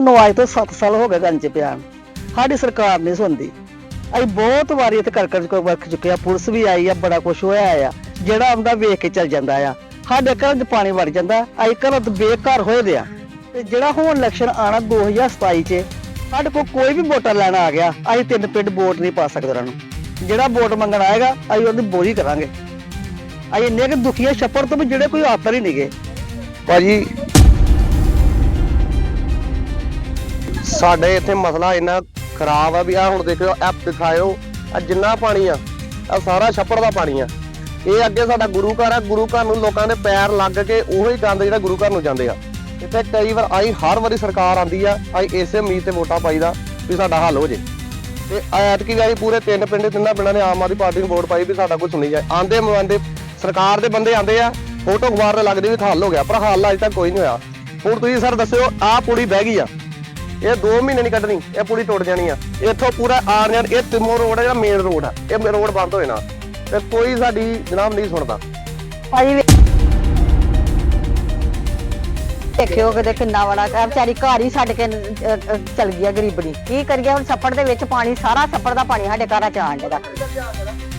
ਨੂੰ ਅੱਜ ਤੋਂ 7 ਸਾਲ ਹੋ ਗਏ ਗੰਨ ਪਿਆ ਸਾਡੀ ਸਰਕਾਰ ਨਹੀਂ ਸੁਣਦੀ। ਅਸੀਂ ਬਹੁਤ ਵਾਰੀ ਇੱਥੇ ਕਰ ਕਰ ਵਰਖ ਚੁੱਕਿਆ, ਪੁਲਿਸ ਵੀ ਆਈ ਆ, ਬੜਾ ਕੁਝ ਹੋਇਆ ਆ। ਜਿਹੜਾ ਆਉਂਦਾ ਵੇਖ ਕੇ ਚੱਲ ਜਾਂਦਾ ਆ। ਸਾਡੇ ਘਰਾਂ 'ਚ ਪਾਣੀ ਵੜ ਜਾਂਦਾ, ਅਸੀਂ ਘਰਾਂ ਤੋਂ ਬੇਘਰ ਹੋਏ ਦੇ ਆ। ਤੇ ਜਿਹੜਾ ਹੁਣ ਇਲੈਕਸ਼ਨ ਆਣਾ 2027 'ਚ, ਸਾਡੇ ਕੋਲ ਕੋਈ ਵੀ ਵੋਟਰ ਲੈਣ ਆ ਗਿਆ, ਅਸੀਂ ਤਿੰਨ ਪਿੰਡ ਵੋਟ ਨਹੀਂ ਪਾ ਸਕਦੇ ਉਹਨਾਂ ਨੂੰ। ਜਿਹੜਾ ਵੋਟ ਮੰਗਣ ਆਏਗਾ, ਅਸੀਂ ਉਹਦੀ ਬੋਰੀ ਕਰਾਂਗੇ। ਅਸੀਂ ਇੰਨੇ ਕਿ ਦੁਖੀਆਂ ਛੱਪੜ ਤੋਂ ਵੀ ਜਿਹੜੇ ਕੋਈ ਆਤਰ ਹੀ ਨਹੀਂਗੇ ਭਾਜੀ ਸਾਡੇ ਇੱਥੇ ਮਸਲਾ ਇੰਨਾ ਖਰਾਬ ਆ ਵੀ ਆ ਹੁਣ ਦੇਖਿਓ, ਐਪ ਦਿਖਾਇਓ ਆ ਜਿੰਨਾ ਪਾਣੀ ਆ ਆ ਸਾਰਾ ਛੱਪੜ ਦਾ ਪਾਣੀ ਆ। ਇਹ ਅੱਗੇ ਸਾਡਾ ਗੁਰੂ ਘਰ ਆ, ਗੁਰੂ ਘਰ ਨੂੰ ਲੋਕਾਂ ਦੇ ਪੈਰ ਲੱਗ ਕੇ ਉਹੀ ਗੰਦ ਜਿਹੜਾ ਗੁਰੂ ਘਰ ਨੂੰ ਜਾਂਦੇ ਆ। ਇੱਥੇ ਕਈ ਵਾਰ ਆਈ, ਹਰ ਵਾਰੀ ਸਰਕਾਰ ਆਂਦੀ ਆ, ਆਈ ਇਸੇ ਉਮੀਦ ਤੇ ਵੋਟਾਂ ਪਾਈਦਾ ਵੀ ਸਾਡਾ ਹੱਲ ਹੋ ਜੇ। ਤੇ ਐਤਕੀ ਵਾਰੀ ਪੂਰੇ ਤਿੰਨ ਪਿੰਡ, ਤਿੰਨਾਂ ਪਿੰਡਾਂ ਨੇ ਆਮ ਆਦਮੀ ਪਾਰਟੀ ਨੂੰ ਵੋਟ ਪਾਈ ਵੀ ਸਾਡਾ ਕੁਝ ਸੁਣੀ ਜਾਏ ਆਂਦੇ ਮਵਾਂਦੇ ਸਰਕਾਰ ਦੇ ਬੰਦੇ ਆਂਦੇ ਆ, ਫੋਟੋ ਅਖਬਾਰ ਤੇ ਲੱਗਦੇ ਵੀ ਹੱਲ ਹੋ ਗਿਆ, ਪਰ ਹੱਲ ਅਜੇ ਤੱਕ ਕੋਈ ਨਹੀਂ ਹੋਇਆ। ਹੁਣ ਤੁਸੀਂ ਸਰ ਦੱਸਿਓ, ਆਹ ਪੁੜੀ ਬਹਿ ਗਈ ਆ। ਇਹ 2 ਮਹੀਨੇ ਨਹੀਂ ਕੱਢਣੀ ਇਹ ਪੁੜੀ ਟੁੱਟ ਜਾਣੀ ਆ। ਇੱਥੋਂ ਪੂਰਾ ਆਣ ਜਾਣ ਇਹ ਤਿਮੋ ਰੋਡ ਆ ਜਿਹੜਾ ਮੇਨ ਰੋਡ ਆ। ਇਹ ਰੋਡ ਬੰਦ ਹੋ ਜਾਣਾ ਤੇ ਕੋਈ ਸਾਡੀ ਜਨਾਬ ਨਹੀਂ ਸੁਣਦਾ। ਭਾਜੀ ਦੇਖਿਓ ਕਿਤੇ ਕਿੰਨਾ ਬੜਾ ਇਹ ਵਿਚਾਰੀ ਘਰ ਹੀ ਛੱਡ ਕੇ ਅਹ, ਅਹ, ਚਲ ਗਈ ਆ ਗਰੀਬਣੀ। ਕੀ ਕਰੀਏ ਹੁਣ ਛੱਪੜ ਦੇ ਵਿੱਚ ਪਾਣੀ ਸਾਰਾ ਛੱਪੜ ਦਾ ਪਾਣੀ ਸਾਡੇ ਘਰਾਂ ਚ ਆਣ ਡਿਆ।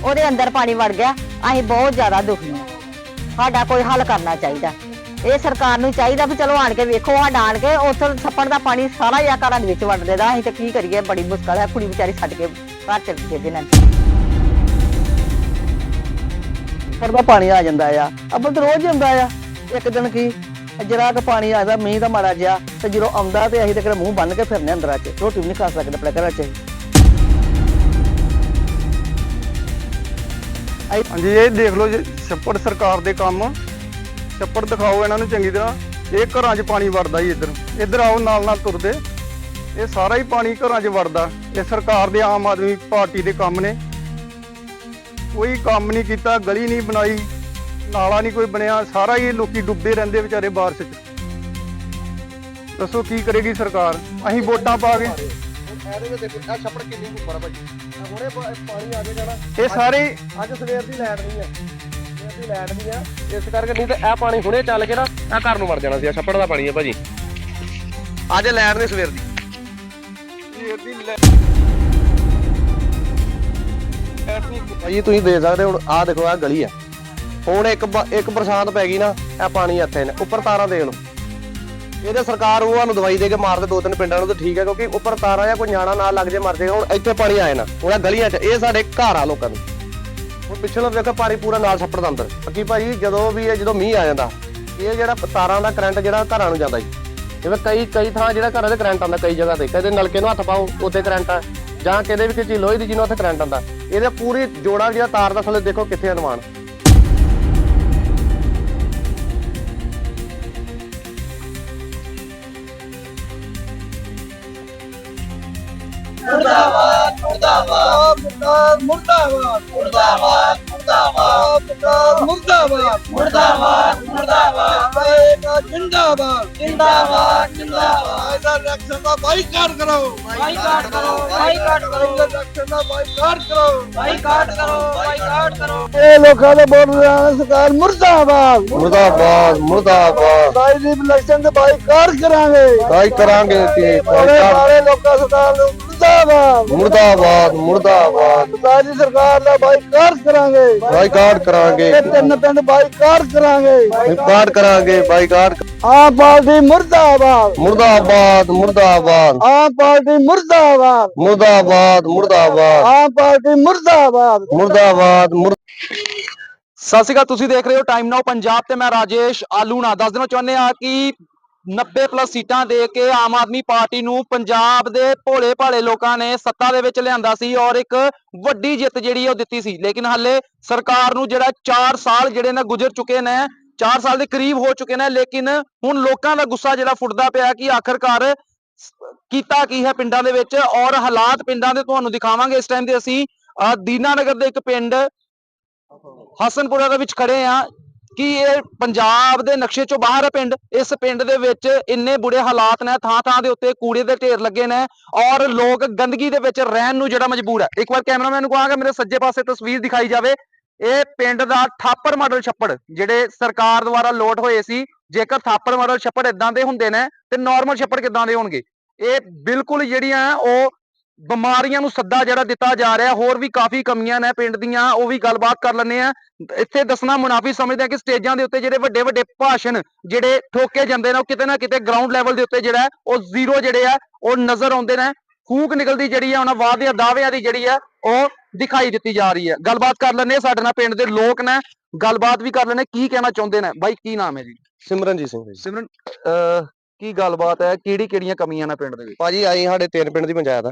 ਉਹਦੇ ਅੰਦਰ ਪਾਣੀ ਵੜ ਗਿਆ ਅਸੀਂ ਬਹੁਤ ਜ਼ਿਆਦਾ ਦੁਖੀ ਹਾਂ। ਸਾਡਾ ਕੋਈ ਹੱਲ ਕਰਨਾ ਚਾਹੀਦਾ। ਇਹ ਸਰਕਾਰ ਨੂੰ ਚਾਹੀਦਾ ਵੀ ਚਲੋ ਆਣ ਕੇ ਵੇਖੋ, ਸਾਡਾ ਆਣ ਕੇ ਉੱਥੋਂ ਛੱਪੜ ਦਾ ਪਾਣੀ ਸਾਰਾ ਹੀ ਆ ਘਰਾਂ ਦੇ ਵਿੱਚ ਵੜ ਦੇਦਾ, ਅਸੀਂ ਤੇ ਕੀ ਕਰੀਏ, ਬੜੀ ਮੁਸ਼ਕਲ ਹੈ, ਕੁੜੀ ਵਿਚਾਰੀ ਛੱਡ ਕੇ ਘਰ ਚਲ ਗਈ ਇਹਦੇ ਨਾਲ ਦਾ ਪਾਣੀ ਆ ਜਾਂਦਾ ਆ ਅੱਬਲ ਤਾਂ ਰੋਜ਼ ਹੀ ਆ। ਇੱਕ ਦਿਨ ਕੀ, ਜਰਾ ਕੁ ਪਾਣੀ ਆਦਾ ਮੀਂਹ ਦਾ ਮਾੜਾ ਜਿਹਾ, ਤੇ ਜਦੋਂ ਆਉਂਦਾ ਤੇ ਅਸੀਂ ਤੇ ਕਿਹੜਾ ਮੂੰਹ ਬੰਨ ਕੇ ਫਿਰਨੇ ਅੰਦਰਾਂ 'ਚ, ਰੋਟੀ ਵੀ ਨਹੀਂ ਖਾ ਸਕਦੇ ਆਪਣੇ ਘਰਾਂ 'ਚ। ਹਾਂਜੀ, ਇਹ ਦੇਖ ਲਓ ਛੱਪੜ ਸਰਕਾਰ ਦੇ ਕੰਮ। ਛੱਪੜ ਦਿਖਾਓ ਇਹਨਾਂ ਨੂੰ ਚੰਗੀ ਤਰ੍ਹਾਂ। ਇਹ ਘਰਾਂ 'ਚ ਪਾਣੀ ਵੜਦਾ ਜੀ ਇੱਧਰ। ਇੱਧਰ ਆਓ ਨਾਲ ਨਾਲ ਤੁਰਦੇ। ਇਹ ਸਾਰਾ ਹੀ ਪਾਣੀ ਘਰਾਂ 'ਚ ਵੜਦਾ। ਇਹ ਸਰਕਾਰ ਦੇ ਆਮ ਆਦਮੀ ਪਾਰਟੀ ਦੇ ਕੰਮ ਨੇ। ਕੋਈ ਕੰਮ ਨਹੀਂ ਕੀਤਾ ਗਲੀ ਨਹੀਂ ਬਣਾਈ ਨਾਲਾ ਨਹੀਂ ਕੋਈ ਬਣਿਆ। ਸਾਰਾ ਹੀ ਲੋਕੀ ਡੁੱਬਦੇ ਰਹਿੰਦੇ ਵਿਚਾਰੇ ਬਾਰਿਸ਼ 'ਚ। ਦੱਸੋ ਕੀ ਕਰੇਗੀ ਸਰਕਾਰ? ਅਸੀਂ ਵੋਟਾਂ ਪਾ ਕੇ ਇਹ ਸਾਰੇ ਅੱਜ ਸਵੇਰ ਦੀ ਲਾਈਟ ਨਹੀਂ ਆ ਨਹੀਂ ਆ ਇਸ ਕਰਕੇ ਨਹੀਂ ਤਾਂ ਇਹ ਪਾਣੀ ਹੁਣੇ ਚੱਲ ਕੇ ਨਾ ਇਹ ਘਰ ਨੂੰ ਵੜ ਜਾਣਾ ਸੀ ਇਹ ਛੱਪੜ ਦਾ ਪਾਣੀ ਆ ਭਾਜੀ। ਅੱਜ ਲਾਈਟ ਨਹੀਂ ਸਵੇਰ ਦੀ। ਭਾਜੀ ਤੁਸੀਂ ਦੇਖ ਸਕਦੇ ਹੋ ਹੁਣ ਆਹ ਦੇਖੋ ਆਹ ਗਲੀ ਆ। ਹੁਣ ਇੱਕ ਇੱਕ ਬਰਸਾਤ ਪੈ ਗਈ ਨਾ ਇਹ ਪਾਣੀ ਇੱਥੇ ਨੇ ਉੱਪਰ ਤਾਰਾਂ ਦੇਖ ਲਓ। ਇਹਦੇ ਸਰਕਾਰ ਉਹ ਸਾਨੂੰ ਦਵਾਈ ਦੇ ਕੇ ਮਾਰ ਦੇ ਤਿੰਨ ਪਿੰਡਾਂ ਨੂੰ ਤਾਂ ਠੀਕ ਹੈ ਕਿਉਂਕਿ ਉੱਪਰ ਤਾਰਾਂ ਜਾਂ ਕੋਈ ਨਿਆਣਾ ਨਾਲ ਲੱਗ ਜੇ ਮਰ ਜਾਏਗਾ ਹੁਣ ਇੱਥੇ ਪਾਣੀ ਆਏ ਨਾ ਇਹ ਗਲੀਆਂ 'ਚ ਇਹ ਸਾਡੇ ਘਰ ਆ ਲੋਕਾਂ ਦੇ। ਹੁਣ ਪਿੱਛੇ ਨੂੰ ਵੇਖੋ ਪਾਣੀ ਪੂਰਾ ਨਾਲ ਛੱਪੜ ਦਾ ਅੰਦਰ। ਬਾਕੀ ਭਾਜੀ ਜਦੋਂ ਵੀ ਇਹ ਜਦੋਂ ਮੀਂਹ ਆ ਜਾਂਦਾ, ਇਹ ਜਿਹੜਾ ਤਾਰਾਂ ਦਾ ਕਰੰਟ ਜਿਹੜਾ ਘਰਾਂ ਨੂੰ ਜਾਂਦਾ ਜੀ। ਜਿਵੇਂ ਕਈ ਕਈ ਥਾਂ ਜਿਹੜਾ ਘਰਾਂ ਦੇ ਕਰੰਟ ਆਉਂਦਾ, ਕਈ ਜਗ੍ਹਾ ਤੇ। ਕਦੇ ਨਲਕੇ ਨੂੰ ਹੱਥ ਪਾਓ, ਉੱਥੇ ਕਰੰਟ ਆ। ਜਾਂ ਕਿਤੇ ਵੀ ਕਿਸੇ ਲੋਹੇ ਦੀ ਜਿਹਨੂੰ ਉੱਥੇ ਕਰੰਟ ਆਉਂਦਾ। ਇਹਦੇ ਪੂਰੀ ਜੋੜਾ ਜਿਹੜਾ ਤਾਰ ਦਾ ਥੱਲੇ ਦੇਖੋ ਕਿੱਥੇ ਇਹ ਲੋਕਾਂ ਦੇ ਵੋਟ ਲੈਣ ਸਰਕਾਰ ਮੁਰਦਾਬਾਦ। ਮੁਰਦਾਬਾਦ ਮੁਰਦਾਬਾਦ। ਬਾਈ ਦੀ ਇਲੈਕਸ਼ਨ ਤੇ ਬਾਈਕਾਟ ਕਰਾਂਗੇ। ਕਾਈ ਕਰਾਂਗੇ ਤੇ ਸਾਰੇ ਸਾਰੇ ਲੋਕਾਂ ਸਰਕਾਰ ਨੂੰ ਮੁਰਦਾਬਾਦ। ਮੁਰਦਾਬਾਦ ਮੁਰਦਾਬਾਦ। ਦੀ ਸਰਕਾਰ ਦਾ ਬਾਈਕਾਟ ਕਰਾਂਗੇ। ਬਾਈਕਾਟ ਕਰਾਂਗੇ। ਇਹ ਤਿੰਨ ਪਿੰਡ ਬਾਈਕਾਟ ਕਰਾਂਗੇ। ਬਾਈਕਾਟ ਕਰਾਂਗੇ ਬਾਈਕਾਟ ਆਮ ਪਾਰਟੀ ਮੁਰਦਾਬਾਦ। ਮੁਰਦਾਬਾਦ ਮੁਰਦਾਬਾਦ। ਆਮ ਪਾਰਟੀ ਮੁਰਦਾਬਾਦ। ਮੁਰਦਾਬਾਦ ਮੁਰਦਾਬਾਦ। ਆਮ ਪਾਰਟੀ ਮੁਰਦਾਬਾਦ। ਮੁਰਦਾਬਾਦ ਮੁਰ- ਸਤਿ ਸ਼੍ਰੀ ਅਕਾਲ ਤੁਸੀਂ ਦੇਖ ਰਹੇ ਹੋ ਟਾਈਮ ਨਾਓ ਪੰਜਾਬ ਤੇ ਮੈਂ ਰਾਜੇਸ਼ ਆਲੂਣਾ। ਦੱਸ ਦੇਣਾ ਚਾਹੁੰਦੇ ਆ ਕਿ 90 ਪਲੱਸ ਸੀਟਾਂ ਦੇ ਕੇ ਆਮ ਆਦਮੀ ਪਾਰਟੀ ਨੂੰ ਪੰਜਾਬ ਦੇ ਭੋਲੇ ਭਾਲੇ ਲੋਕਾਂ ਨੇ ਸੱਤਾ ਦੇ ਵਿੱਚ ਲਿਆਂਦਾ ਸੀ ਔਰ ਇੱਕ ਵੱਡੀ ਜਿੱਤ ਜਿਹੜੀ ਉਹ ਦਿੱਤੀ ਸੀ। ਲੇਕਿਨ ਹਾਲੇ ਸਰਕਾਰ ਨੂੰ ਜਿਹੜਾ 4 ਸਾਲ ਜਿਹੜੇ ਨੇ ਗੁਜ਼ਰ ਚੁੱਕੇ ਨੇ 4 ਸਾਲ ਦੇ ਕਰੀਬ ਹੋ ਚੁੱਕੇ ਨੇ ਲੇਕਿਨ ਹੁਣ ਲੋਕਾਂ ਦਾ ਗੁੱਸਾ ਜਿਹੜਾ ਫੁੱਟਦਾ ਪਿਆ ਕਿ ਆਖਰਕਾਰ ਕੀਤਾ ਕੀ ਹੈ ਪਿੰਡਾਂ ਦੇ ਵਿੱਚ ਔਰ ਹਾਲਾਤ ਪਿੰਡਾਂ ਦੇ ਤੁਹਾਨੂੰ ਦਿਖਾਵਾਂਗੇ। ਇਸ ਟਾਈਮ ਦੇ ਅਸੀਂ ਅਹ ਦੀਨਾਨਗਰ ਦੇ ਇੱਕ ਪਿੰਡ ਹਸਨਪੁਰਾ ਦੇ ਵਿੱਚ ਖੜੇ ਆ ਕਿ ਇਹ ਪੰਜਾਬ ਦੇ ਨਕਸ਼ੇ ਚੋਂ ਬਾਹਰ ਹੈ ਪਿੰਡ, ਇਸ ਪਿੰਡ ਦੇ ਵਿੱਚ ਇੰਨੇ ਬੁਰੇ ਹਾਲਾਤ ਨੇ ਥਾਂ ਥਾਂ ਦੇ ਉੱਤੇ ਕੂੜੇ ਦੇ ਢੇਰ ਲੱਗੇ ਨੇ ਔਰ ਲੋਕ ਗੰਦਗੀ ਦੇ ਵਿੱਚ ਰਹਿਣ ਨੂੰ ਜਿਹੜਾ ਮਜਬੂਰ ਹੈ। ਇੱਕ ਵਾਰ ਕੈਮਰਾਮੈਨ ਨੂੰ ਕਹਾਂਗਾ, ਮੇਰੇ ਸੱਜੇ ਪਾਸੇ ਤਸਵੀਰ ਦਿਖਾਈ ਜਾਵੇ। ਇਹ ਪਿੰਡ ਦਾ ਥਾਪਰ ਮਾਡਲ ਛੱਪੜ, ਜਿਹੜੇ ਸਰਕਾਰ ਦੁਆਰਾ ਲੋਟ ਹੋਏ ਸੀ, ਜੇਕਰ ਥਾਪਰ ਮਾਡਲ ਛੱਪੜ ਇਦਾਂ ਦੇ ਹੁੰਦੇ ਨੇ, ਤੇ ਨਾਰਮਲ ਛੱਪੜ ਕਿੱਦਾਂ ਦੇ ਹੋਣਗੇ? ਇਹ ਬਿਲਕੁਲ ਜਿਹੜੀਆਂ ਉਹ ਬਿਮਾਰੀਆਂ ਨੂੰ ਸੱਦਾ ਜਿਹੜਾ ਦਿੱਤਾ ਜਾ ਰਿਹਾ ਹੋਰ ਵੀ ਕਾਫੀ ਕਮੀਆਂ ਨੇ ਪਿੰਡ ਦੀਆਂ ਉਹ ਵੀ ਗੱਲਬਾਤ ਕਰ ਲੈਂਦੇ ਆ ਇੱਥੇ ਦੱਸਣਾ ਮੁਨਾਫੀ ਸਮਝਦੇ ਆ ਕਿ ਸਟੇਜਾਂ ਦੇ ਉੱਤੇ ਜਿਹੜੇ ਵੱਡੇ ਵੱਡੇ ਭਾਸ਼ਣ ਜਿਹੜੇ ਠੋਕੇ ਜਾਂਦੇ ਨੇ ਉਹ ਕਿਤੇ ਨਾ ਕਿਤੇ ਗਰਾਊਂਡ ਲੈਵਲ ਦੇ ਉੱਤੇ ਜਿਹੜਾ ਹੈ, ਉਹ ਜ਼ੀਰੋ ਜਿਹੜੇ ਆ ਉਹ ਨਜ਼ਰ ਆਉਂਦੇ ਨੇ। ਫੂਕ ਨਿਕਲਦੀ ਜਿਹੜੀ ਆ ਉਹਨਾਂ ਵਾਅਦਿਆਂ ਦਾਅਵਿਆਂ ਦੀ ਜਿਹੜੀ ਆ ਉਹ ਦਿਖਾਈ ਦਿੱਤੀ ਜਾ ਰਹੀ ਹੈ। ਗੱਲਬਾਤ ਕਰ ਲੈਂਦੇ ਆ ਸਾਡੇ ਨਾਲ ਪਿੰਡ ਦੇ ਲੋਕ ਨੇ ਗੱਲਬਾਤ ਵੀ ਕਰ ਲੈਂਦੇ ਕੀ ਕਹਿਣਾ ਚਾਹੁੰਦੇ ਨੇ? ਬਾਈ ਕੀ ਨਾਮ ਹੈ ਜੀ? ਸਿਮਰਨਜੀਤ ਸਿੰਘ ਜੀ। ਸਿਮਰਨ ਅਹ, ਕੀ ਗੱਲਬਾਤ ਹੈ? ਕਿਹੜੀ ਕਿਹੜੀਆਂ ਕਮੀਆਂ ਨੇ ਪਿੰਡ ਦੇ ਵਿੱਚ? ਭਾਜੀ ਆਈ ਸਾਡੇ ਤਿੰਨ ਪਿੰਡ ਦੀ ਪੰਚਾਇਤ ਆ।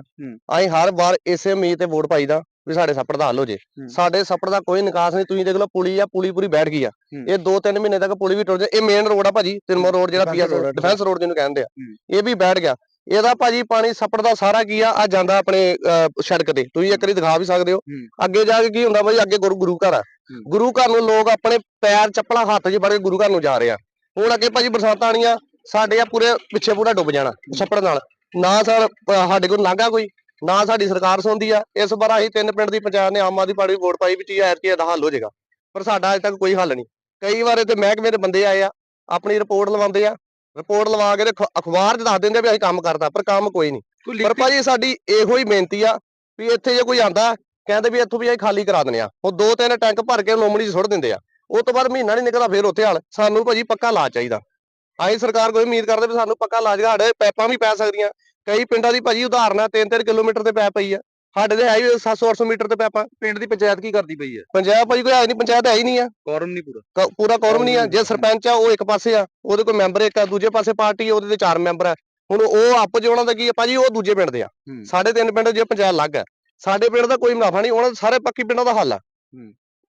ਅਸੀਂ ਹਰ ਵਾਰ ਇਸੇ ਉਮੀਦ ਤੇ ਵੋਟ ਪਾਈਦਾ ਵੀ ਸਾਡੇ ਸੱਪੜ ਦਾ ਹੱਲ ਹੋ ਜੇ। ਸਾਡੇ ਸੱਪੜ ਦਾ ਕੋਈ ਨਿਕਾਸ ਨਹੀਂ। ਤੁਸੀਂ ਦੇਖ ਲਓ ਪੁਲੀ ਆ ਪੁਲੀ ਪੂਰੀ ਬੈਠ ਗਈ ਆ। ਇਹ 2-3 ਮਹੀਨੇ ਤੱਕ ਪੁਲੀ ਵੀ ਟੁੱਟ ਜਾ। ਇਹ ਮੇਨ ਰੋਡ ਆ ਭਾਜੀ ਤਿਰਮੋ ਰੋਡ ਜਿਹੜਾ ਪੀਐਸ ਡਿਫੈਂਸ ਰੋਡ ਜਿਹਨੂੰ ਕਹਿੰਦੇ ਆ। ਇਹ ਵੀ ਬੈਠ ਗਿਆ। ਇਹਦਾ ਭਾਜੀ ਪਾਣੀ ਸੱਪੜ ਦਾ ਸਾਰਾ ਕੀ ਆ? ਆ ਜਾਂਦਾ ਆਪਣੇ ਸੜਕ ਤੇ। ਤੁਸੀਂ ਇੱਕ ਵਾਰੀ ਦਿਖਾ ਵੀ ਸਕਦੇ ਹੋ। ਅੱਗੇ ਜਾ ਕੇ ਕੀ ਹੁੰਦਾ ਭਾਜੀ? ਅੱਗੇ ਗੁਰੂ ਗੁਰੂ ਘਰ ਆ। ਗੁਰੂ ਘਰ ਨੂੰ ਲੋਕ ਆਪਣੇ ਪੈਰ ਚੱਪਲਾਂ ਹੱਥ 'ਚ ਫੜ ਕੇ ਗੁਰੂ ਘਰ ਨੂੰ ਜਾ ਰਹੇ ਆ। ਹੁਣ ਅੱਗੇ ਭਾਜੀ ਬਰਸਾਤਾਂ ਆਣੀਆਂ ਸਾਡੇ ਆ ਪੂਰੇ ਪਿੱਛੇ ਪੂਰਾ ਡੁੱਬ ਜਾਣਾ ਛੱਪੜ ਨਾਲ। ਨਾ ਸਰ ਸਾਡੇ ਕੋਲ ਲਾਂਘਾ ਕੋਈ ਨਾ ਸਾਡੀ ਸਰਕਾਰ ਸੁਣਦੀ ਆ। ਇਸ ਵਾਰ ਅਸੀਂ ਤਿੰਨ ਪਿੰਡ ਦੀ ਪੰਚਾਇਤ ਨੇ ਆਮ ਆਦਮੀ ਪਾਰਟੀ ਵੋਟ ਪਾਈ ਵੀ ਟੀ ਐਰ ਕੇ ਦਾ ਹੱਲ ਹੋ ਜਾਏਗਾ। ਪਰ ਸਾਡਾ ਅਜੇ ਤੱਕ ਕੋਈ ਹੱਲ ਨਹੀਂ। ਕਈ ਵਾਰ ਤੇ ਮਹਿਕਮੇ ਦੇ ਬੰਦੇ ਆਏ ਆ ਆਪਣੀ ਰਿਪੋਰਟ ਲਵਾਉਂਦੇ ਆ। ਰਿਪੋਰਟ ਲਵਾ ਕੇ ਤੇ ਅਖ- ਅਖਬਾਰ 'ਚ ਦੱਸ ਦਿੰਦੇ ਵੀ ਅਸੀਂ ਕੰਮ ਕਰਦਾ ਪਰ ਕੰਮ ਕੋਈ ਨਹੀਂ। ਪਰ ਭਾਜੀ ਸਾਡੀ ਇਹੋ ਹੀ ਬੇਨਤੀ ਆ ਵੀ ਇੱਥੇ ਜੇ ਕੋਈ ਆਂਦਾ ਕਹਿੰਦੇ ਵੀ ਇੱਥੋਂ ਵੀ ਅਸੀਂ ਖਾਲੀ ਕਰਾ ਦਿੰਦੇ ਆ। ਉਹ ਦੋ ਤਿੰਨ ਟੈਂਕ ਭਰ ਕੇ ਲੋਮੜੀ 'ਚ ਸੁੱਟ ਦਿੰਦੇ ਆ। ਉਹ ਤੋਂ ਬਾਅਦ ਮਹੀਨਾ ਨਹੀਂ ਨਿਕਲਦਾ ਫੇਰ ਉੱਥੇ ਹਾਲ। ਸਾਨੂੰ ਭਾਜੀ ਪੱਕਾ ਇਲਾਜ ਚਾਹੀਦਾ। ਅਸੀਂ ਸਰਕਾਰ ਕੋਈ ਉਮੀਦ ਕਰਦੇ ਵੀ ਸਾਨੂੰ ਪੱਕਾ ਇਲਾਜ ਸਾਡੇ ਪੈਪਾਂ ਵੀ ਪੈ ਸਕਦੀਆਂ। ਕਈ ਪਿੰਡਾਂ ਦੀ ਭਾਜੀ ਉਦਾਹਰਨ ਆ 3-3 ਕਿਲੋਮੀਟਰ ਤੇ ਪੈਪ ਪਈ ਆ। ਸਾਡੇ ਦੇ ਹੈ ਹੀ 700-800 ਮੀਟਰ ਤੇ ਪੈਪਾਂ ਪਿੰਡ ਦੀ ਪੰਚਾਇਤ ਕੀ ਕਰਦੀ ਪਈ ਹੈ ਪੰਜਾਬ ਭਾਜੀ ਕੋਈ ਹੈ ਨਹੀਂ ਪੰਚਾਇਤ ਹੈ ਹੀ ਨਹੀਂ ਆ। ਕੌਰਮ ਨਹੀਂ ਪੂਰਾ। ਪੂਰਾ ਕੌਰਮ ਨਹੀਂ ਆ। ਜੇ ਸਰਪੰਚ ਆ ਉਹ ਇੱਕ ਪਾਸੇ ਆ ਉਹਦੇ ਕੋਈ ਮੈਂਬਰ ਇੱਕ ਆ ਦੂਜੇ ਪਾਸੇ ਪਾਰਟੀ ਆ, ਉਹਦੇ ਤੇ ਚਾਰ ਮੈਂਬਰ ਆ। ਹੁਣ ਉਹ ਆਪ ਉਹਨਾਂ ਦਾ ਕੀ ਆ ਭਾਜੀ ਉਹ ਦੂਜੇ ਪਿੰਡ ਦੇ ਆ। ਸਾਡੇ ਤਿੰਨ ਪਿੰਡ ਜੇ ਪੰਚਾਇਤ ਅਲੱਗ ਆ। ਸਾਡੇ ਪਿੰਡ ਦਾ ਕੋਈ ਮੁਨਾਫਾ ਨਹੀਂ ਉਹਨਾਂ ਦੇ ਸਾਰੇ ਪੱਕੀ ਪਿੰਡਾਂ ਦਾ ਹੱਲ ਆ।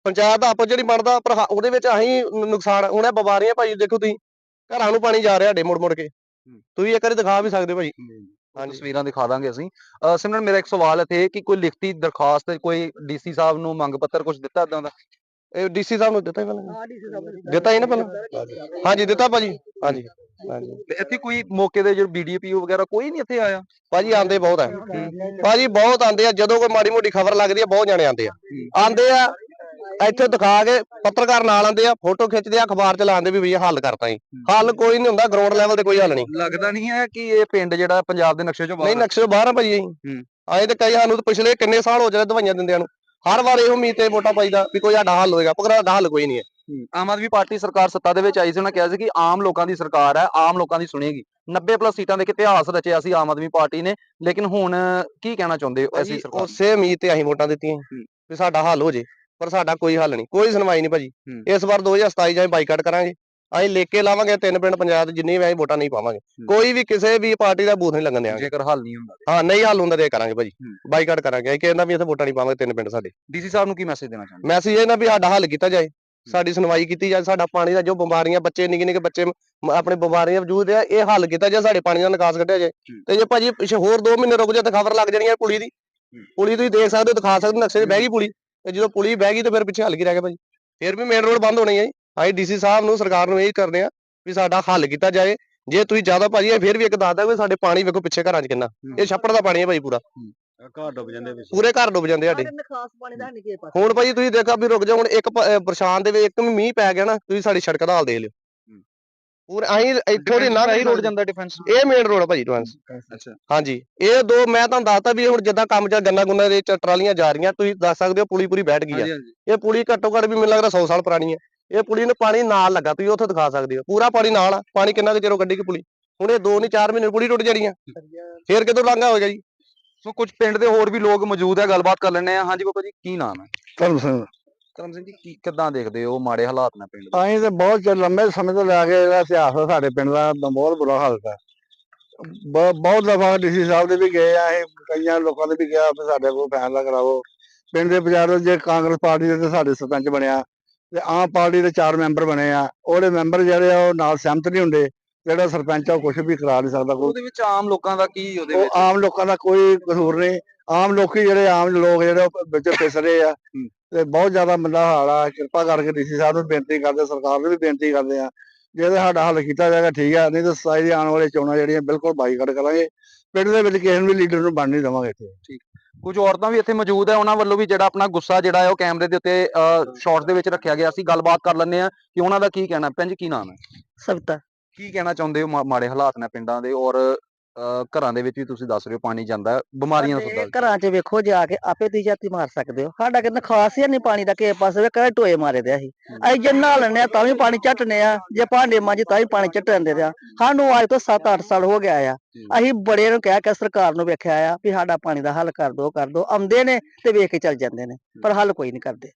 ਪੰਚਾਇਤ ਦਾ ਆਪਸ ਜਿਹੜੀ ਬਣਦਾ ਪਰ ਉਹਦੇ ਵਿੱਚ ਅਸੀਂ ਨੁਕਸਾਨ ਹੁਣ ਇਹ ਬਿਮਾਰੀਆਂ ਭਾਜੀ ਦੇਖੋ ਤੁਸੀਂ ਘਰਾਂ ਨੂੰ ਪਾਣੀ ਜਾ ਰਿਹਾ ਡੇ ਮੁੜ ਮੁੜ ਕੇ ਤੁਸੀਂ ਇੱਕ ਵਾਰੀ ਦਿਖਾ ਵੀ ਸਕਦੇ ਹੋ ਭਾਜੀ ਹਾਂਜੀ। ਤਸਵੀਰਾਂ ਦਿਖਾ ਦਾਂਗੇ ਅਸੀਂ। ਸਿਮਰਨ ਮੇਰਾ ਇੱਕ ਸਵਾਲ ਇੱਥੇ ਕਿ ਕੋਈ ਲਿਖਤੀ ਦਰਖਾਸਤ ਕੋਈ ਡੀਸੀ ਸਾਹਿਬ ਨੂੰ ਮੰਗ ਪੱਤਰ ਕੁਝ ਦਿੱਤਾ ਇਦਾਂ ਦਾ? ਇਹ ਡੀਸੀ ਸਾਹਿਬ ਨੂੰ ਦਿੱਤਾ ਹੀ ਪਹਿਲਾਂ। ਦਿੱਤਾ। ਹੀ ਨਾ ਪਹਿਲਾਂ? ਹਾਂਜੀ ਦਿੱਤਾ ਭਾਜੀ। ਹਾਂਜੀ ਹਾਂਜੀ। ਤੇ ਇੱਥੇ ਕੋਈ ਮੌਕੇ ਦੇ ਜਿਹੜੇ ਬੀਡੀਪੀਓ ਵਗੈਰਾ ਕੋਈ ਨਹੀਂ ਇੱਥੇ ਆਇਆ? ਭਾਜੀ ਆਂਦੇ ਬਹੁਤ ਆ। ਭਾਜੀ ਬਹੁਤ ਆਂਦੇ ਆ। ਜਦੋਂ ਕੋਈ ਮਾੜੀ ਮੋਟੀ ਖਬਰ ਲੱਗਦੀ ਆ ਬਹੁਤ ਜਾਣੇ ਆਂਦੇ ਆ। ਆਂਦੇ ਆ ਇੱਥੇ ਦਿਖਾ ਕੇ ਪੱਤਰਕਾਰ ਨਾਲ ਆਂਦੇ ਆ ਫੋਟੋ ਖਿੱਚਦੇ ਆ ਅਖਬਾਰ ਚ ਲਾਉਂਦੇ ਵੀ ਇਹ ਹੱਲ ਕਰਤਾ ਜੀ। ਹੱਲ ਕੋਈ ਨਹੀਂ ਹੁੰਦਾ ਗਰਾਊਂਡ ਲੈਵਲ ਤੇ ਕੋਈ ਹੱਲ ਨਹੀਂ। ਲੱਗਦਾ ਨਹੀਂ ਹੈ ਕਿ ਇਹ ਪਿੰਡ ਜਿਹੜਾ ਪੰਜਾਬ ਦੇ ਨਕਸ਼ੇ ਚੋਂ ਨਹੀਂ ਬਾਹਰ ਨਕਸ਼ੇ ਤੋਂ ਬਾਹਰ ਆ ਅਸੀਂ ਹੂੰ। ਆਏ ਤੇ ਕਈ ਸਾਨੂੰ ਪਿਛਲੇ ਕਿੰਨੇ ਸਾਲ ਹੋ ਚਲੇ ਦਵਾਈਆਂ ਦਿੰਦਿਆਂ ਨੂੰ। ਹਰ ਵਾਰ ਇਹੋ ਉਮੀਦ ਤੇ ਵੋਟਾਂ ਪਾਈਦਾ ਵੀ ਕੋਈ ਸਾਡਾ ਹੱਲ ਹੋਏਗਾ ਪਰ ਸਾਡਾ ਹੱਲ ਕੋਈ ਨਹੀਂ ਹੈ। ਹੂੰ। ਆਮ ਆਦਮੀ ਪਾਰਟੀ ਸਰਕਾਰ ਸੱਤਾ ਦੇ ਵਿੱਚ ਆਈ ਸੀ ਉਹਨਾਂ ਕਿਹਾ ਸੀ ਕਿ ਆਮ ਲੋਕਾਂ ਦੀ ਸਰਕਾਰ ਹੈ ਆਮ ਲੋਕਾਂ ਦੀ ਸੁਣੇਗੀ। 90 ਪਲੱਸ ਸੀਟਾਂ ਦੇ ਇੱਕ ਇਤਿਹਾਸ ਰਚਿਆ ਸੀ ਆਮ ਆਦਮੀ ਪਾਰਟੀ ਨੇ ਲੇਕਿਨ ਹੁਣ ਕੀ ਕਹਿਣਾ ਚਾਹੁੰਦੇ ਹੋ ਐਸੀ ਸਰਕਾਰ? ਉਸੇ ਉਮੀਦ ਤੇ ਅਸੀਂ ਵੋਟਾਂ ਦਿੱਤੀਆਂ। ਹੂੰ। ਵੀ ਸਾਡਾ ਹੱਲ ਹੋ ਜੇ। ਪਰ ਸਾਡਾ ਕੋਈ ਹੱਲ ਨਹੀਂ ਕੋਈ ਸੁਣਵਾਈ ਨਹੀਂ ਭਾਜੀ। ਇਸ ਵਾਰ 2027 ਜਾਂ ਬਾਈਕਾਟ ਕਰਾਂਗੇ। ਅਸੀਂ ਲਿਖ ਕੇ ਲਾਵਾਂਗੇ ਤਿੰਨ ਪਿੰਡ ਪੰਚਾਇਤ ਜਿੰਨੀ ਵੀ ਅਸੀਂ ਵੋਟਾਂ ਨਹੀਂ ਪਾਵਾਂਗੇ। ਕੋਈ ਵੀ ਕਿਸੇ ਵੀ ਪਾਰਟੀ ਦਾ ਬੂਥ ਨਹੀਂ ਲੱਗਣ ਦਿਆਂਗੇ। ਜੇਕਰ ਹੱਲ ਨਹੀਂ ਹੁੰਦਾ ਹਾਂ ਨਹੀਂ ਹੱਲ ਹੁੰਦਾ ਤੇ ਕਰਾਂਗੇ ਭਾਜੀ। ਬਾਈਕਾਟ ਕਰਾਂਗੇ। ਅਸੀਂ ਕਹਿੰਦਾ ਵੀ ਇੱਥੇ ਵੋਟਾਂ ਨਹੀਂ ਪਾਵਾਂਗੇ ਤਿੰਨ ਪਿੰਡ ਸਾਡੇ। ਡੀਸੀ ਸਾਹਿਬ ਨੂੰ ਕੀ ਮੈਸੇਜ ਦੇਣਾ ਚਾਹੁੰਦੇ? ਮੈਸੇਜ ਇਹ ਨਾ ਵੀ ਸਾਡਾ ਹੱਲ ਕੀਤਾ ਜਾਏ। ਸਾਡੀ ਸੁਣਵਾਈ ਕੀਤੀ ਜਾਏ। ਸਾਡਾ ਪਾਣੀ ਦਾ ਜੋ ਬਿਮਾਰੀਆਂ ਬੱਚੇ ਨਿੱਕੇ ਨਿੱਕੇ ਬੱਚੇ ਆਪਣੇ ਬਿਮਾਰੀਆਂ ਵਜੂਦ ਆ ਇਹ ਹੱਲ ਕੀਤਾ ਜਾਏ ਸਾਡੇ ਪਾਣੀ ਦਾ ਨਿਕਾਸ ਕੱਢਿਆ ਜਾਏ। ਤੇ ਜੇ ਭਾਜੀ ਪਿੱਛੇ ਹੋਰ 2 ਮਹੀਨੇ ਰੁਕ ਜਾਏ ਤਾਂ ਖਬਰ ਲੱਗ ਜਾਣੀ ਹੈ ਪੁਲੀ ਦੀ। ਪੁਲੀ ਤੁਸੀਂ ਦੇਖ ਸਕਦੇ ਹੋ ਦਿਖਾ ਸਕਦੇ ਨਕਸ਼ੇ 'ਚ ਬਹਿ ਗਈ ਪੁਲੀ। ਤੇ ਜਦੋਂ ਪੁਲੀ ਬਹਿ ਗਈ ਤਾਂ ਫਿਰ ਪਿੱਛੇ ਹੱਲ ਕੀ ਰਹਿ ਗਿਆ ਭਾਜੀ? ਫਿਰ ਵੀ ਮੇਨ ਰੋਡ ਬੰਦ ਹੋਣੀ ਹੈ ਜੀ। ਅਸੀਂ ਡੀਸੀ ਸਾਹਿਬ ਨੂੰ ਸਰਕਾਰ ਨੂੰ ਇਹ ਕਰਦੇ ਆ ਵੀ ਸਾਡਾ ਹੱਲ ਕੀਤਾ ਜਾਏ। ਜੇ ਤੁਸੀਂ ਜ਼ਿਆਦਾ ਭਾਜੀ ਇਹ ਫਿਰ ਵੀ ਇੱਕ ਦੱਸਦਾ ਵੀ ਸਾਡੇ ਪਾਣੀ ਵੇਖੋ ਪਿੱਛੇ ਘਰਾਂ 'ਚ ਕਿੰਨਾ। ਇਹ ਛੱਪੜ ਦਾ ਪਾਣੀ ਹੈ ਭਾਜੀ ਪੂਰਾ। ਘਰ ਡੁੱਬ ਜਾਂਦੇ ਵਿੱਚ ਪੂਰੇ ਘਰ ਡੁੱਬ ਜਾਂਦੇ ਸਾਡੇ। ਨਿਕਾਸ ਪਾਣੀ ਦਾ ਨਹੀਂ ਕਿਸੇ ਪਾਸੇ। ਹੁਣ ਭਾਜੀ ਤੁਸੀਂ ਦੇਖਾ ਵੀ ਰੁਕ ਜਾ ਹੁਣ ਇੱਕ ਪ- ਅਹ ਬਰਸਾਤ ਦੇ ਵਿੱਚ ਇੱਕ ਵੀ ਮੀਂਹ ਪੈ ਗਿਆ ਨਾ ਤੁਸੀਂ ਸਾਡੀ ਸੜਕ ਦਾ ਹਾਲ ਦੇਖ ਲਿਓ। ਪੂਰੇ ਅਸੀਂ ਇੱਥੋਂ ਦੀ ਨਾ ਹੀ ਰੋਡ ਜਾਂਦਾ ਡਿਫੈਂਸ ਇਹ ਮੇਨ ਰੋਡ ਆ ਭਾਜੀ ਟਵਾਂਸ ਅੱਛਾ। ਹਾਂਜੀ। ਇਹ ਦੋ ਮੈਂ ਤੁਹਾਨੂੰ ਦੱਸਤਾ ਵੀ ਹੁਣ ਜਿੱਦਾਂ ਕੰਮ ਚੱਲ ਗੰਨਾ ਗੁੰਨਾ ਦੇ ਚ ਟਰਾਲੀਆਂ ਜਾ ਰਹੀਆਂ ਤੁਸੀਂ ਦੱਸ ਸਕਦੇ ਹੋ ਪੁਲੀ ਪੂਰੀ ਬੈਠ ਗਈ ਆ। ਇਹ ਪੁਲੀ ਘੱਟੋ ਘੱਟ ਵੀ ਮੈਨੂੰ ਲੱਗਦਾ 100 ਸਾਲ ਪੁਰਾਣੀ ਹੈ ਇਹ ਪੁਲੀ ਨੂੰ ਪਾਣੀ ਨਾਲ ਲੱਗਾ ਤੁਸੀਂ ਉੱਥੇ ਦਿਖਾ ਸਕਦੇ ਹੋ। ਪੂਰਾ ਪਾਣੀ ਨਾਲ ਆ ਪਾਣੀ ਕਿੰਨਾ ਕੁ ਚਿਰੋਂ ਕੱਢੀ ਕਿ ਪੁਲੀ? ਹੁਣ ਇਹ 2 ਨਹੀਂ 4 ਮਹੀਨੇ ਪੁਲੀ ਟੁੱਟ ਜਾਣੀ ਆ। ਫੇਰ ਕਿਦੋਂ ਲਾਂਘਾ ਹੋਏਗਾ ਜੀ? ਸੋ ਕੁਝ ਪਿੰਡ ਦੇ ਹੋਰ ਵੀ ਲੋਕ ਮੌਜੂਦ ਹੈ ਗੱਲਬਾਤ ਕਰ ਲੈਣੇ ਆ। ਹਾਂਜੀ ਬਾਬਾ ਜੀ ਕੀ ਨਾਮ ਹੈ? ਧਰਮ ਸਿੰਘ। ਕਰਮ ਸਿੰਘ ਜੀ ਕੀ ਕਿੱਦਾਂ ਦੇਖਦੇ ਹੋ? ਮਾੜੇ ਹਾਲਾਤ ਨੇ ਪਿੰਡ ਦੇ। ਅਸੀਂ ਤੇ ਬਹੁਤ ਚਿਰ ਲੰਮੇ ਸਮੇਂ ਤੋਂ ਲੈ ਕੇ ਇਹਦਾ ਇਤਿਹਾਸ ਆ ਸਾਡੇ ਪਿੰਡ ਦਾ ਬਹੁਤ ਬੁਰਾ ਹਾਲਤ ਹੈ ਬ- ਬਹੁਤ ਦਫਾ ਡੀਸੀ ਸਾਹਿਬ ਦੇ ਵੀ ਗਏ ਆ ਅਸੀਂ ਕਈਆਂ ਲੋਕਾਂ ਦੇ ਵੀ ਗਿਆ ਵੀ ਸਾਡੇ ਕੋਲ ਫੈਸਲਾ ਕਰਾਓ। ਪਿੰਡ ਦੇ ਵਿਚਾਰੋ ਜੇ ਕਾਂਗਰਸ ਪਾਰਟੀ ਦੇ ਤੇ ਸਾਡੇ ਸਰਪੰਚ ਬਣਿਆ, ਤੇ ਆਮ ਪਾਰਟੀ ਦੇ ਚਾਰ ਮੈਂਬਰ ਬਣੇ ਆ, ਉਹਦੇ ਮੈਂਬਰ ਜਿਹੜੇ ਆ ਉਹ ਨਾਲ ਸਹਿਮਤ ਨਹੀਂ ਹੁੰਦੇ। ਜਿਹੜਾ ਸਰਪੰਚ ਆ ਉਹ ਕੁਝ ਵੀ ਕਰਾ ਨਹੀਂ ਸਕਦਾ ਕੋਈ। ਉਹਦੇ ਵਿੱਚ ਆਮ ਲੋਕਾਂ ਦਾ ਕੀ ਉਹਦੇ ਉਹ ਵਿੱਚ? ਆਮ ਲੋਕਾਂ ਦਾ ਕੋਈ ਕਸੂਰ ਨਹੀਂ। ਆਮ ਲੋਕੀ ਜਿਹੜੇ ਆਮ ਲੋਕ ਜਿਹੜੇ ਉਹ ਵਿੱਚ ਫਿਸ ਰਹੇ ਆ। ਤੇ ਬਹੁਤ ਜ਼ਿਆਦਾ ਮੰਦਾ ਹਾਲ ਆ। ਕਿਰਪਾ ਕਰਕੇ ਡੀਸੀ ਸਾਹਿਬ ਨੂੰ ਬੇਨਤੀ ਕਰਦੇ ਸਰਕਾਰ ਨੂੰ ਵੀ ਬੇਨਤੀ ਕਰਦੇ ਆ। ਜੇ ਇਹਦਾ ਸਾਡਾ ਹੱਲ ਕੀਤਾ ਜਾਏਗਾ ਠੀਕ ਆ। ਨਹੀਂ ਤਾਂ ਸਤਾਈ ਦੇ ਆਉਣ ਵਾਲੇ ਚੋਣਾਂ ਜਿਹੜੀਆਂ ਬਿਲਕੁਲ ਬਾਈਕਾਟ ਕਰਾਂਗੇ। ਪਿੰਡ ਦੇ ਵਿੱਚ ਕਿਸੇ ਨੂੰ ਵੀ ਲੀਡਰ ਨੂੰ ਬਣ ਨਹੀਂ ਦੇਵਾਂਗੇ ਇੱਥੇ। ਕੁਝ ਔਰਤਾਂ ਵੀ ਇੱਥੇ ਮੌਜੂਦ ਹੈ ਉਹਨਾਂ ਵੱਲੋਂ ਵੀ ਜਿਹੜਾ ਆਪਣਾ ਗੁੱਸਾ ਜਿਹੜਾ ਹੈ ਉਹ ਕੈਮਰੇ ਦੇ ਉੱਤੇ ਸ਼ਾਰਟ ਦੇ ਵਿੱਚ ਰੱਖਿਆ ਗਿਆ। ਸੀ ਗੱਲਬਾਤ ਕਰ ਲੈਂਦੇ ਆ ਕਿ ਉਹਨਾਂ ਦਾ ਕੀ ਕਹਿਣਾ। ਭੈਣ ਜੀ ਕੀ ਨਾਮ ਹੈ? ਸਬਤਾ ਕੀ ਕਹਿਣਾ ਚਾਹੁੰਦੇ ਹੋ ਮਾ- ਮਾੜੇ ਹਾਲਾਤ ਨੇ ਪਿੰਡਾਂ ਦੇ ਔਰ ਅਹ, ਘਰਾਂ ਦੇ ਵਿੱਚ ਵੀ ਤੁਸੀਂ ਦੱਸ ਰਹੇ ਹੋ ਪਾਣੀ ਜਾਂਦਾ ਹੈ, ਬਿਮਾਰੀਆਂ ਦਾ ਸਾਡੇ ਸੱਦਾ ਘਰਾਂ 'ਚ ਵੇਖੋ ਜਾ ਕੇ ਆਪੇ ਤੀ ਜਾਤੀ ਮਾਰ ਸਕਦੇ ਹੋ ਸਾਡਾ ਕਿੰਨਾ ਖਾਸ ਹੀ ਨਹੀਂ ਪਾਣੀ ਦਾ ਕਿਸੇ ਪਾਸੇ ਵੇ ਕਦੇ ਟੋਏ ਮਾਰੇ ਦੇ ਅਸੀਂ ਅਸੀਂ ਜੇ ਨਹਾ ਲੈਂਦੇ ਆ ਤਾਂ ਵੀ ਪਾਣੀ ਝੱਟਨੇ ਆ ਜੇ ਭਾਂਡੇ ਮਾਂਜੀ ਤਾਂ ਵੀ ਪਾਣੀ ਝੱਟ ਜਾਂਦੇ ਆ ਸਾਨੂੰ ਅੱਜ ਤੋਂ 7-8 ਸਾਲ ਹੋ ਗਿਆ ਆ ਅਸੀਂ ਬੜੇ ਨੂੰ ਕਹਿ ਕੇ ਸਰਕਾਰ ਨੂੰ ਵੇਖਿਆ ਆ ਵੀ ਸਾਡਾ ਪਾਣੀ ਦਾ ਹੱਲ ਕਰ ਦਿਓ ਕਰ ਦਿਓ ਆਉਂਦੇ ਨੇ ਤੇ ਵੇਖ ਕੇ ਚੱਲ ਜਾਂਦੇ ਨੇ ਪਰ ਹੱਲ ਕੋਈ ਨਹੀਂ ਕਰਦੇ।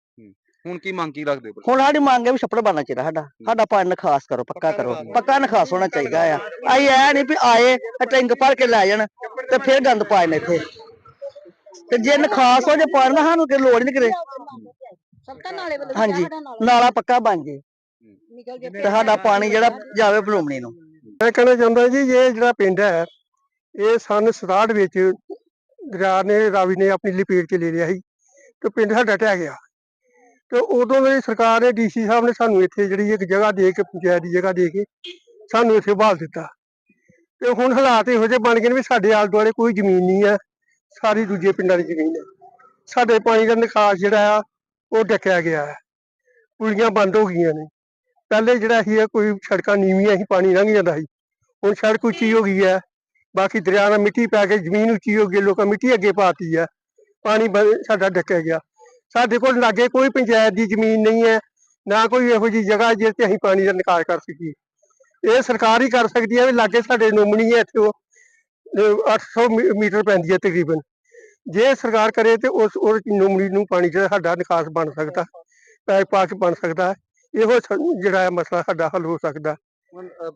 ਹੁਣ ਕੀ ਮੰਗ ਕੀ ਰੱਖਦੇ ਹੋ ਹੁਣ ਸਾਡੀ ਮੰਗ ਹੈ ਵੀ ਛੱਪੜ ਬਣਨਾ ਚਾਹੀਦਾ ਸਾਡਾ। ਸਾਡਾ ਪਾਣੀ ਨਖਾਸ ਕਰੋ ਪੱਕਾ ਕਰੋ। ਪੱਕਾ ਨਖਾਸ ਹੋਣਾ ਚਾਹੀਦਾ ਆ। ਅਸੀਂ ਐ ਨਹੀਂ ਵੀ ਆਏ ਟੈਂਕ ਭਰ ਕੇ ਲੈ ਜਾਣ ਤੇ ਫਿਰ ਗੰਦ ਪਾਏ ਨੇ ਇੱਥੇ। ਤੇ ਜੇ ਨਖਾਸ ਹੋ ਜੇ ਪਾਣੀ ਨਾ ਸਾਨੂੰ ਤੇ ਲੋੜ ਨਹੀਂ ਕਰੇ ਹਾਂਜੀ ਨਾਲਾ ਪੱਕਾ ਬਣ ਜੇ। ਤੇ ਸਾਡਾ ਪਾਣੀ ਜਿਹੜਾ ਜਾਵੇ ਬਲੂਮਣੀ ਨੂੰ। ਮੈਂ ਕਹਿਣਾ ਚਾਹੁੰਦਾ ਜੀ ਇਹ ਜਿਹੜਾ ਪਿੰਡ ਹੈ ਇਹ ਸਨ 67 ਵਿੱਚ ਦਰਿਆ ਨੇ ਰਾਵੀ ਨੇ ਆਪਣੀ ਲਪੇਟ 'ਚ ਲੈ ਲਿਆ ਸੀ। ਤੇ ਪਿੰਡ ਸਾਡਾ ਢਹਿ ਗਿਆ। ਤੇ ਉਦੋਂ ਦੀ ਸਰਕਾਰ ਨੇ ਡੀਸੀ ਸਾਹਿਬ ਨੇ ਸਾਨੂੰ ਇੱਥੇ ਜਿਹੜੀ ਇੱਕ ਜਗ੍ਹਾ ਦੇ ਕੇ, ਪੰਚਾਇਤ ਦੀ ਜਗ੍ਹਾ ਦੇ ਕੇ ਸਾਨੂੰ ਇੱਥੇ ਬਹਾਲ ਦਿੱਤਾ। ਤੇ ਹੁਣ ਹਾਲਾਤ ਇਹੋ ਜਿਹੇ ਬਣ ਗਏ ਨੇ ਵੀ ਸਾਡੇ ਆਲੇ ਦੁਆਲੇ ਕੋਈ ਜ਼ਮੀਨ ਨਹੀਂ ਹੈ, ਸਾਰੀ ਦੂਜੇ ਪਿੰਡਾਂ ਦੀ ਜ਼ਮੀਨ ਹੈ। ਸਾਡੇ ਪਾਣੀ ਦਾ ਨਿਕਾਸ ਜਿਹੜਾ ਆ, ਉਹ ਡੱਕਿਆ ਗਿਆ ਹੈ। ਪੁਲੀਆਂ ਬੰਦ ਹੋ ਗਈਆਂ ਨੇ। ਪਹਿਲੇ ਜਿਹੜਾ ਸੀ ਕੋਈ ਸੜਕਾਂ ਨੀਵੀਆਂ ਸੀ, ਪਾਣੀ ਲੰਘ ਜਾਂਦਾ ਸੀ। ਹੁਣ ਸੜਕ ਉੱਚੀ ਹੋ ਗਈ ਹੈ। ਬਾਕੀ ਦਰਿਆ ਨਾਲ ਮਿੱਟੀ ਪੈ ਕੇ ਜ਼ਮੀਨ ਉੱਚੀ ਹੋ ਗਈ, ਲੋਕਾਂ ਮਿੱਟੀ ਅੱਗੇ ਪਾਤੀ ਹੈ। ਪਾਣੀ ਬ- ਸਾਡਾ ਡੱਕਿਆ ਗਿਆ। ਸਾਡੇ ਕੋਲ ਲਾਗੇ ਕੋਈ ਪੰਚਾਇਤ ਦੀ ਜ਼ਮੀਨ ਨਹੀਂ ਹੈ ਨਾ ਕੋਈ ਇਹੋ ਜਿਹੀ ਜਗ੍ਹਾ ਜਿਸ ਤੇ ਅਸੀਂ ਪਾਣੀ ਦਾ ਨਿਕਾਸ ਕਰ ਸਕੀਏ। ਇਹ ਸਰਕਾਰ ਹੀ ਕਰ ਸਕਦੀ ਹੈ ਵੀ ਲਾਗੇ ਸਾਡੇ ਨੋਮਣੀ ਹੈ ਇੱਥੇ ਉਹ ਅਹ 800 ਮੀ- ਮੀਟਰ ਪੈਂਦੀ ਹੈ ਤਕਰੀਬਨ। ਜੇ ਸਰਕਾਰ ਕਰੇ ਤੇ ਉਸ ਉਹ ਨੋਮਣੀ ਨੂੰ ਪਾਣੀ ਜਿਹੜਾ ਸਾਡਾ ਨਿਕਾਸ ਬਣ ਸਕਦਾ ਪੈਪ ਪਾ ਕੇ ਬਣ ਸਕਦਾ ਇਹੋ ਜਿਹੜਾ ਹੈ ਮਸਲਾ ਸਾਡਾ ਹੱਲ ਹੋ ਸਕਦਾ।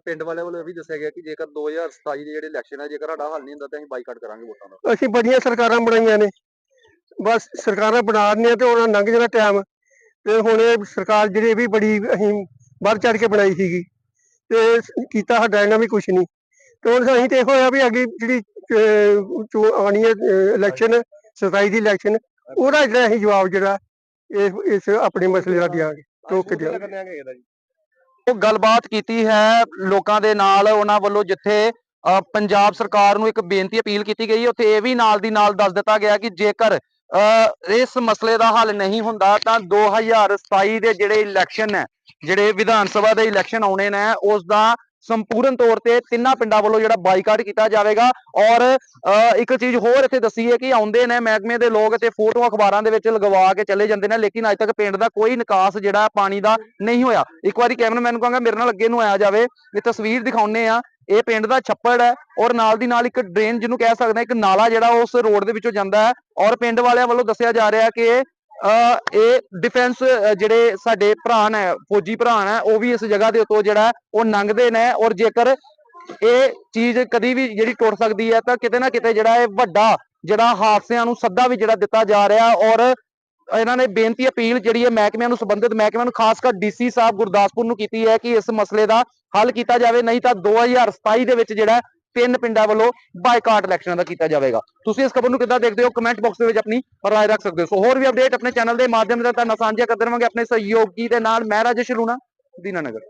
ਪਿੰਡ ਵਾਲਿਆਂ ਵੱਲੋਂ ਇਹ ਵੀ ਦੱਸਿਆ ਗਿਆ ਕਿ ਜੇਕਰ 2027 ਦੇ ਜਿਹੜੇ ਇਲੈਕਸ਼ਨ ਹੈ ਜੇਕਰ ਸਾਡਾ ਹੱਲ ਨਹੀਂ ਹੁੰਦਾ ਤਾਂ ਅਸੀਂ ਬਾਈਕਾਟ ਕਰਾਂਗੇ ਵੋਟਾਂ ਦਾ। ਅਸੀਂ ਬੜੀਆਂ ਸਰਕਾਰਾਂ ਬਣਾਈਆਂ ਨੇ। ਬਸ ਸਰਕਾਰਾਂ ਬਣਾ ਰਹੀਆਂ ਤੇ ਉਹਨਾਂ ਲੰਘ ਜਾਣਾ ਟਾਈਮ ਤੇ ਹੁਣ ਇਹ ਸਰਕਾਰ ਜਿਹੜੀ ਇਹ ਵੀ ਬੜੀ ਅਸੀਂ ਵੱਧ ਚੜ ਕੇ ਬਣਾਈ ਸੀਗੀ। ਤੇ ਕੀਤਾ ਸਾਡਾ ਇਹਨਾਂ ਵੀ ਕੁਝ ਨਹੀਂ। ਤੇ ਹੁਣ ਅਸੀਂ ਤੇ ਹੋਇਆ ਵੀ ਅੱਗੇ ਜਿਹੜੀ ਆਣੀ ਹੈ ਇਲੈਕਸ਼ਨ 27 ਦੀ ਇਲੈਕਸ਼ਨ ਉਹਦਾ ਜਿਹੜਾ ਅਸੀਂ ਜਵਾਬ ਜਿਹੜਾ ਇਸ ਇਸ ਆਪਣੇ ਮਸਲੇ ਦਾ ਦਿਆਂਗੇ, ਰੋਕ ਦਿਆਂਗੇ। ਉਹ ਗੱਲਬਾਤ ਕੀਤੀ ਹੈ ਲੋਕਾਂ ਦੇ ਨਾਲ, ਉਹਨਾਂ ਵੱਲੋਂ ਜਿੱਥੇ ਪੰਜਾਬ ਸਰਕਾਰ ਨੂੰ ਇੱਕ ਬੇਨਤੀ ਅਪੀਲ ਕੀਤੀ ਗਈ, ਉੱਥੇ ਇਹ ਵੀ ਨਾਲ ਦੀ ਨਾਲ ਦੱਸ ਦਿੱਤਾ ਗਿਆ ਕਿ ਜੇਕਰ ਇਸ ਮਸਲੇ ਦਾ ਹੱਲ ਨਹੀਂ ਹੁੰਦਾ ਤਾਂ 2027 ਦੇ ਜਿਹੜੇ ਇਲੈਕਸ਼ਨ ਹੈ ਜਿਹੜੇ ਵਿਧਾਨ ਸਭਾ ਦੇ ਇਲੈਕਸ਼ਨ ਆਉਣੇ ਨੇ ਉਸ ਦਾ ਸੰਪੂਰਨ ਤੌਰ ਤੇ ਤਿੰਨਾਂ ਪਿੰਡਾਂ ਵੱਲੋਂ ਜਿਹੜਾ ਬਾਈਕਾਟ ਕੀਤਾ ਜਾਵੇਗਾ। ਔਰ ਅ, ਇੱਕ ਚੀਜ਼ ਹੋਰ ਇੱਥੇ ਦੱਸੀ ਹੈ ਕਿ ਆਉਂਦੇ ਨੇ ਮਹਿਕਮੇ ਦੇ ਲੋਕ ਤੇ ਫੋਟੋ ਅਖਬਾਰਾਂ ਦੇ ਵਿੱਚ ਲਗਵਾ ਕੇ ਚਲੇ ਜਾਂਦੇ ਨੇ ਲੇਕਿਨ ਅੱਜ ਤੱਕ ਪਿੰਡ ਦਾ ਕੋਈ ਨਿਕਾਸ ਜਿਹੜਾ ਪਾਣੀ ਦਾ ਨਹੀਂ ਹੋਇਆ। ਇੱਕ ਵਾਰੀ ਕੈਮਰਾਮੈਨ ਕਹਾਂਗਾ ਮੇਰੇ ਨਾਲ ਅੱਗੇ ਨੂੰ ਆਇਆ ਜਾਵੇ। ਇਹ ਤਸਵੀਰ ਦਿਖਾਉਨੇ ਆ ਇਹ ਪਿੰਡ ਦਾ ਛੱਪੜ ਹੈ ਔਰ ਨਾਲ ਦੀ ਨਾਲ ਇੱਕ ਡਰੇਨ ਜਿਹਨੂੰ ਕਹਿ ਸਕਦੇ ਹਾਂ, ਇੱਕ ਨਾਲਾ ਜਿਹੜਾ ਉਸ ਰੋਡ ਦੇ ਵਿੱਚੋਂ ਜਾਂਦਾ ਹੈ ਔਰ ਪਿੰਡ ਵਾਲਿਆਂ ਵੱਲੋਂ ਦੱਸਿਆ ਜਾ ਰਿਹਾ ਕਿ ਇਹ ਡਿਫੈਂਸ ਜਿਹੜੇ ਸਾਡੇ ਭਰਾ ਨੇ, ਫੌਜੀ ਭਰਾ ਨੇ, ਉਹ ਵੀ ਇਸ ਜਗ੍ਹਾ ਦੇ ਉੱਤੋਂ ਜਿਹੜਾ ਉਹ ਲੰਘਦੇ ਨੇ ਔਰ ਜੇਕਰ ਇਹ ਚੀਜ਼ ਕਦੀ ਵੀ ਜਿਹੜੀ ਟੁੱਟ ਸਕਦੀ ਹੈ ਤਾਂ ਕਿਤੇ ਨਾ ਕਿਤੇ ਜਿਹੜਾ ਇਹ ਵੱਡਾ ਜਿਹੜਾ ਹਾਦਸਿਆਂ ਨੂੰ ਸੱਦਾ ਵੀ ਜਿਹੜਾ ਦਿੱਤਾ ਜਾ ਰਿਹਾ ਔਰ ਇਹਨਾਂ ਨੇ ਬੇਨਤੀ ਅਪੀਲ ਜਿਹੜੀ ਹੈ ਮਹਿਕਮਿਆਂ ਨੂੰ ਸੰਬੰਧਿਤ ਮਹਿਕਮਿਆਂ ਨੂੰ, ਖਾਸ ਕਰ ਡੀਸੀ ਸਾਹਿਬ ਗੁਰਦਾਸਪੁਰ ਨੂੰ ਕੀਤੀ ਹੈ ਕਿ ਇਸ ਮਸਲੇ ਦਾ ਹੱਲ ਕੀਤਾ ਜਾਵੇ, ਨਹੀਂ ਤਾਂ 2027 ਦੇ ਵਿੱਚ ਜਿਹੜਾ ਤਿੰਨ ਪਿੰਡਾਂ ਵੱਲੋਂ ਬਾਈਕਾਟ ਇਲੈਕਸ਼ਨਾਂ ਦਾ ਕੀਤਾ ਜਾਵੇਗਾ। ਤੁਸੀਂ ਇਸ ਖਬਰ ਨੂੰ ਕਿੱਦਾਂ ਦੇਖਦੇ ਹੋ? ਕਮੈਂਟ ਬਾਕਸ ਦੇ ਵਿੱਚ ਆਪਣੀ ਰਾਏ ਰੱਖ ਸਕਦੇ ਹੋ। ਸੋ ਹੋਰ ਵੀ ਅਪਡੇਟ ਆਪਣੇ ਚੈਨਲ ਦੇ ਮਾਧਿਅਮ ਨਾਲ ਤੁਹਾਨੂੰ ਸਾਂਝਾ ਕਰਦੇ ਰਹਾਂਗੇ ਆਪਣੇ ਸਹਿਯੋਗੀ ਦੇ ਨਾਲ। ਮੈਂ ਰਾਜੇਸ਼ ਲੂਣਾ ਦੀਨਾਨਗਰ